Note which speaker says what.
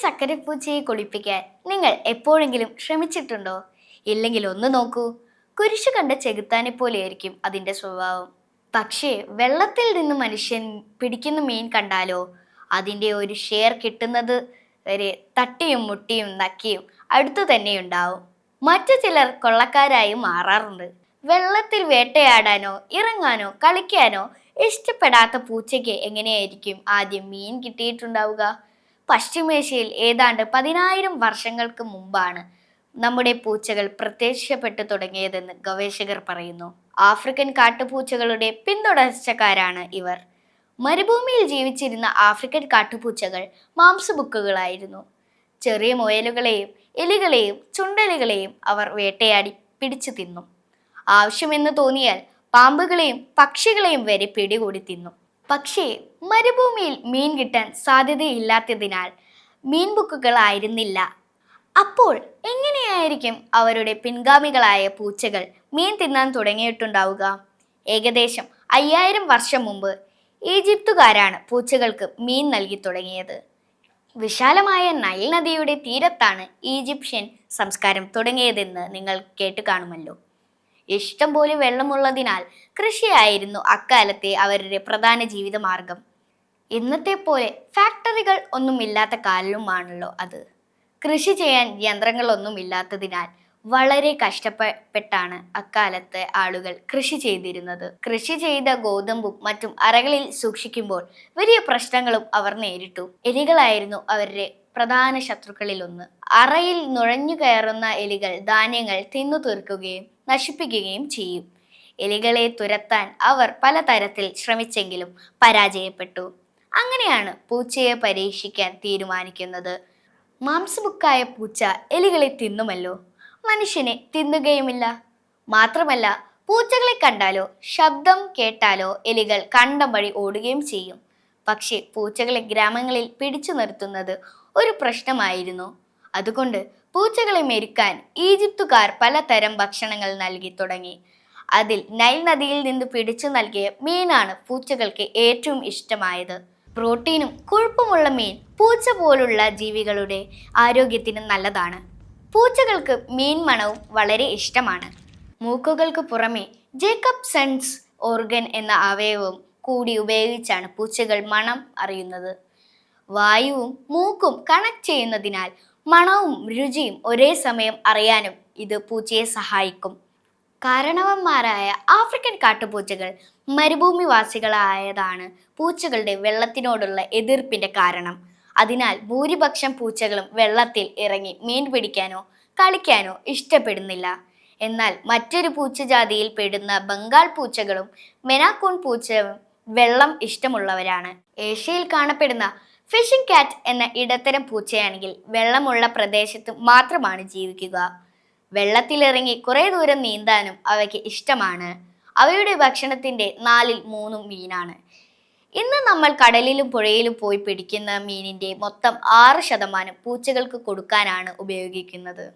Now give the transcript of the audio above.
Speaker 1: ചക്കരപ്പൂച്ചയെ കുളിപ്പിക്കാൻ നിങ്ങൾ എപ്പോഴെങ്കിലും ശ്രമിച്ചിട്ടുണ്ടോ? ഇല്ലെങ്കിൽ ഒന്ന് നോക്കൂ. കുരിശു കണ്ട ചെകുത്താനെ പോലെയായിരിക്കും അതിന്റെ സ്വഭാവം. പക്ഷേ വെള്ളത്തിൽ നിന്ന് മനുഷ്യൻ പിടിക്കുന്ന മീൻ കണ്ടാലോ? അതിന്റെ ഒരു ഷെയർ കിട്ടുന്നത് വരെ തട്ടിയും മുട്ടിയും നക്കിയും അടുത്തു തന്നെ ഉണ്ടാവും. മറ്റു ചിലർ കൊള്ളക്കാരായി മാറാറുണ്ട്. വെള്ളത്തിൽ വേട്ടയാടാനോ ഇറങ്ങാനോ കളിക്കാനോ ഇഷ്ടപ്പെടാത്ത പൂച്ചയ്ക്ക് എങ്ങനെയായിരിക്കും ആദ്യം മീൻ കിട്ടിയിട്ടുണ്ടാവുക? പശ്ചിമേഷ്യയിൽ ഏതാണ്ട് പതിനായിരം വർഷങ്ങൾക്ക് മുമ്പാണ് നമ്മുടെ പൂച്ചകൾ പ്രത്യക്ഷപ്പെട്ടു തുടങ്ങിയതെന്ന് ഗവേഷകർ പറയുന്നു. ആഫ്രിക്കൻ കാട്ടുപൂച്ചകളുടെ പിന്തുടർച്ചക്കാരാണ് ഇവർ. മരുഭൂമിയിൽ ജീവിച്ചിരുന്ന ആഫ്രിക്കൻ കാട്ടുപൂച്ചകൾ മാംസബുക്കുകളായിരുന്നു ചെറിയ മുയലുകളെയും എലികളെയും ചുണ്ടലികളെയും അവർ വേട്ടയാടി പിടിച്ചു തിന്നു. ആവശ്യമെന്ന് തോന്നിയാൽ പാമ്പുകളെയും പക്ഷികളെയും വരെ പിടികൂടി തിന്നു. പക്ഷേ മരുഭൂമിയിൽ മീൻ കിട്ടാൻ സാധ്യതയില്ലാത്തതിനാൽ മീൻ ബുക്കുകളായിരുന്നില്ല. അപ്പോൾ എങ്ങനെയായിരിക്കും അവരുടെ പിൻഗാമികളായ പൂച്ചകൾ മീൻ തിന്നാൻ തുടങ്ങിയിട്ടുണ്ടാവുക? ഏകദേശം അയ്യായിരം വർഷം മുമ്പ് ഈജിപ്തുകാരാണ് പൂച്ചകൾക്ക് മീൻ നൽകി തുടങ്ങിയത്. വിശാലമായ നൈൽ നദിയുടെ തീരത്താണ് ഈജിപ്ഷ്യൻ സംസ്കാരം തുടങ്ങിയതെന്ന് നിങ്ങൾ കേട്ട് കാണുമല്ലോ. ഇഷ്ടം പോലെ വെള്ളമുള്ളതിനാൽ കൃഷിയായിരുന്നു അക്കാലത്തെ അവരുടെ പ്രധാന ജീവിതമാർഗം. ഇന്നത്തെ പോലെ ഫാക്ടറികൾ ഒന്നുമില്ലാത്ത കാലവുമാണല്ലോ അത്. കൃഷി ചെയ്യാൻ യന്ത്രങ്ങളൊന്നും ഇല്ലാത്തതിനാൽ വളരെ കഷ്ടപ്പെട്ടാണ് അക്കാലത്തെ ആളുകൾ കൃഷി ചെയ്തിരുന്നത്. കൃഷി ചെയ്ത ഗോതമ്പും മറ്റും അറകളിൽ സൂക്ഷിക്കുമ്പോൾ വലിയ പ്രശ്നങ്ങളും അവർ നേരിട്ടു. എലികളായിരുന്നു അവരുടെ പ്രധാന ശത്രുക്കളിൽ ഒന്ന് അറയിൽ നുഴഞ്ഞു കയറുന്ന എലികൾ ധാന്യങ്ങൾ തിന്നു തീർക്കുകയും നശിപ്പിക്കുകയും ചെയ്യും. എലികളെ തുരത്താൻ അവർ പലതരത്തിൽ ശ്രമിച്ചെങ്കിലും പരാജയപ്പെട്ടു. അങ്ങനെയാണ് പൂച്ചയെ പരീക്ഷിക്കാൻ തീരുമാനിക്കുന്നത്. മാംസബുക്കായ പൂച്ച എലികളെ തിന്നുമല്ലോ? മനുഷ്യനെ തിന്നുകയുമില്ല. മാത്രമല്ല പൂച്ചകളെ കണ്ടാലോ ശബ്ദം കേട്ടാലോ എലികൾ കണ്ടം വഴി ഓടുകയും ചെയ്യും. പക്ഷേ പൂച്ചകളെ ഗ്രാമങ്ങളിൽ പിടിച്ചു നിർത്തുന്നത് ഒരു പ്രശ്നമായിരുന്നു. അതുകൊണ്ട് പൂച്ചകളെ മെരുക്കാൻ ഈജിപ്തുകാർ പലതരം ഭക്ഷണങ്ങൾ നൽകി തുടങ്ങി. അതിൽ നൈൽ നദിയിൽ നിന്ന് പിടിച്ചു നൽകിയ മീനാണ് പൂച്ചകൾക്ക് ഏറ്റവും ഇഷ്ടമായത്. പ്രോട്ടീനും കൊഴുപ്പുമുള്ള മീൻ പൂച്ച പോലുള്ള ജീവികളുടെ ആരോഗ്യത്തിന് നല്ലതാണ്. പൂച്ചകൾക്ക് മീൻ മണവും വളരെ ഇഷ്ടമാണ്. മൂക്കുകൾക്ക് പുറമെ ജേക്കബ് സെൻസ് ഓർഗൻ എന്ന അവയവം കൂടി ഉപയോഗിച്ചാണ് പൂച്ചകൾ മണം അറിയുന്നത്. വായുവും മൂക്കും കണക്ട് ചെയ്യുന്നതിനാൽ മണവും രുചിയും ഒരേ സമയം അറിയാനും ഇത് പൂച്ചയെ സഹായിക്കും. കാരണവന്മാരായ ആഫ്രിക്കൻ കാട്ടുപൂച്ചകൾ മരുഭൂമിവാസികളായതാണ് പൂച്ചകളുടെ വെള്ളത്തിനോടുള്ള എതിർപ്പിന്റെ കാരണം. അതിനാൽ ഭൂരിപക്ഷം പൂച്ചകളും വെള്ളത്തിൽ ഇറങ്ങി മീൻ പിടിക്കാനോ കളിക്കാനോ ഇഷ്ടപ്പെടുന്നില്ല. എന്നാൽ മറ്റൊരു പൂച്ചജാതിയിൽ പെടുന്ന ബംഗാൾ പൂച്ചകളും മെനാക്കൂൺ പൂച്ചയും വെള്ളം ഇഷ്ടമുള്ളവരാണ്. ഏഷ്യയിൽ കാണപ്പെടുന്ന ഫിഷിംഗ് കാറ്റ് എന്ന ഇടത്തരം പൂച്ചയാണെങ്കിൽ വെള്ളമുള്ള പ്രദേശത്ത് മാത്രമാണ് ജീവിക്കുക. വെള്ളത്തിലിറങ്ങി കുറേ ദൂരം നീന്താനും അവയ്ക്ക് ഇഷ്ടമാണ്. അവയുടെ ഭക്ഷണത്തിന്റെ നാലിൽ മൂന്നും മീനാണ്. ഇന്ന് നമ്മൾ കടലിലും പുഴയിലും പോയി പിടിക്കുന്ന മീനിന്റെ മൊത്തം ആറ് ശതമാനം പൂച്ചകൾക്ക് കൊടുക്കാനാണ് ഉപയോഗിക്കുന്നത്.